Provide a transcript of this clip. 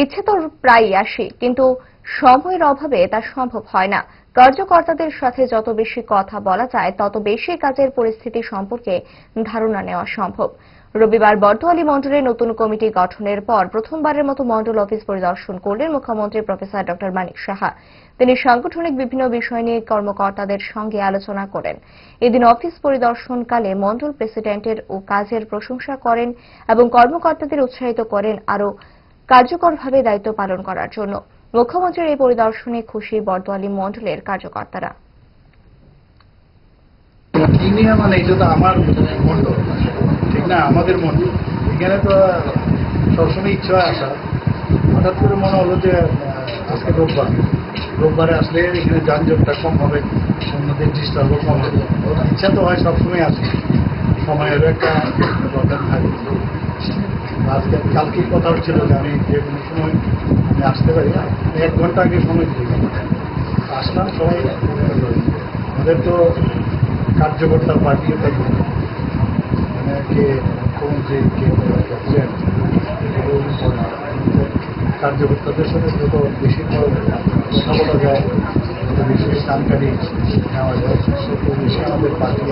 ইচ্ছে তো প্রায়ই আসে, কিন্তু সময়ের অভাবে তা সম্ভব হয় না। কার্যকর্তাদের সাথে যত বেশি কথা বলা যায়, তত বেশি কাজের পরিস্থিতি সম্পর্কে ধারণা নেওয়া সম্ভব। রবিবার বর্দোয়ালি মন্ডলের নতুন কমিটি গঠনের পর প্রথমবারের মতো মন্ডল অফিস পরিদর্শন করলেন মুখ্যমন্ত্রী প্রফেসর ডক্টর মানিক সাহা। তিনি সাংগঠনিক বিভিন্ন বিষয় নিয়ে কর্মকর্তাদের সঙ্গে আলোচনা করেন। এদিন অফিস পরিদর্শনকালে মন্ডল প্রেসিডেন্টের ও কাজের প্রশংসা করেন এবং কর্মকর্তাদের উৎসাহিত করেন আরও কার্যকরভাবে দায়িত্ব পালন করার জন্য মুখ্যমন্ত্রীর এই পরিদর্শনে খুশি বর্দোয়ালি মন্ডলের কার্যকর্তারা। মানে এটা তো আমার মন্ডল ঠিক না? আমাদের এখানে তো সবসময় ইচ্ছা আসা হঠাৎ করে মনে হলো যে আজকে রোববার। রোববারে আসলে এখানে যানজটটা কম হবে, অন্যদের ডিস্টার্বও কম হবে। ইচ্ছা তো হয় সবসময় আসে। সময়েরও একটা দরকার থাকে। আজকে কালকে কথা হচ্ছিল যে আমি যে কোনো সময় আমি আসতে পারি না এক ঘণ্টা আগে সময় দিয়ে। আসলাম, সবাই আমাদের তো কার্যকর্তা পার্টিও থাকবে মানে কে মুখ্যমন্ত্রী কে প্রেসিডেন্ট কার্যকর্তাদের সাথে যত বেশি কথা বলা যায় যত বেশি জানকারি নেওয়া যায়। তত বেশি আমাদের পার্টি